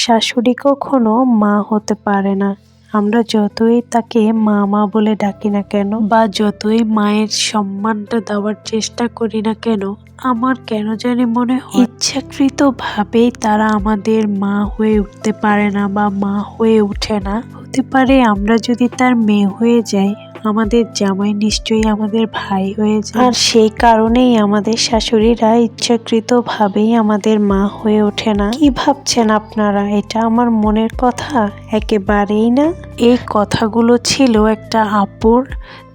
শাশুড়ি কখনো মা হতে পারে না। আমরা যতই তাকে মা মা বলে ডাকি না কেন বা যতই মায়ের সম্মানটা দেওয়ার চেষ্টা করি না কেন, আমার কেন জানি মনে হয় ইচ্ছাকৃত ভাবেই তারা আমাদের মা হয়ে উঠতে পারে না বা মা হয়ে ওঠে না। হতে পারে আমরা যদি তার মেয়ে হয়ে যাই আমাদের জামাই নিশ্চয়ই আমাদের ভাই হয়ে যায়। আর সেই কারণেই আমাদের শাশুড়িরা ইচ্ছাকৃত ভাবেই আমাদের মা হয়ে ওঠে না। কি ভাবছেন আপনারা? এটা আমার মনের কথা? একেবারেই না? এই কথাগুলো ছিল একটা আপুর।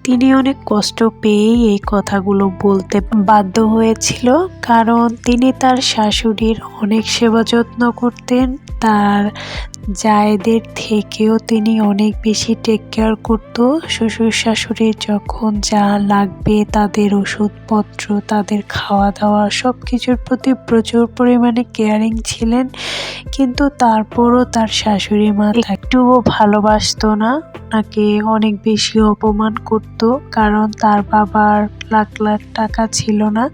তিনি অনেক কষ্ট পেয়েই এই কথাগুলো বলতে বাধ্য হয়েছিল। কারণ তিনি তার শাশুড়ির অনেক সেবা যত্ন করতেন তার জায়েদের থেকেও তিনি অনেক বেশি টেক কেয়ার করতো। শ্বশুর শাশুড়ির যখন যা লাগবে তাদের ওষুধপত্র, তাদের খাওয়া দাওয়া সব কিছুর প্রতি প্রচুর পরিমাণে কেয়ারিং ছিলেন। কিন্তু তারপরও তার শাশুড়ি মা একটুও ভালোবাসতো না ওনাকে অনেক বেশি অপমান করত। কারণ তার বাবার লাখ লাখ টাকা ছিল না,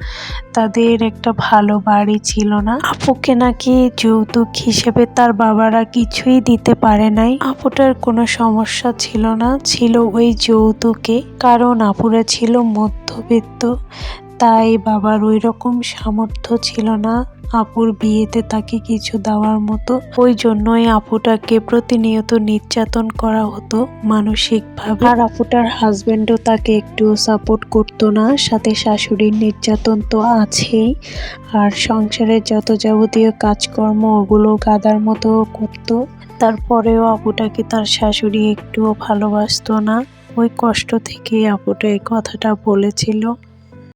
তাদের একটা ভালো বাড়ি ছিল না। আপুকে নাকি যৌতুক হিসেবে তার বাবারা কিছুই দিতে পারে নাই। আপুটার কোনো সমস্যা ছিল না, ছিল ওই যৌতুকে। কারণ আপুরা ছিল মধ্যবিত্ত। তাই বাবার ওই রকম সামর্থ্য ছিল না। আপুর বিয়েতে তাকে কিছু দেওয়ার মতো। ওই জন্যই আপুটাকে প্রতিনিয়ত নির্যাতন করা হতো মানসিকভাবে। আর আপুটার হাজবেন্ডও তাকে একটু সাপোর্ট করতো না। সাথে শাশুড়ির নির্যাতন তো আছেই। আর সংসারের যত যাবতীয় কাজকর্ম, ওগুলো গাদার মতো করতো। তারপরেও আপুটাকে তার শাশুড়ি একটুও ভালোবাসতো না। ওই কষ্ট থেকে আপুটা এই কথাটা বলেছিল।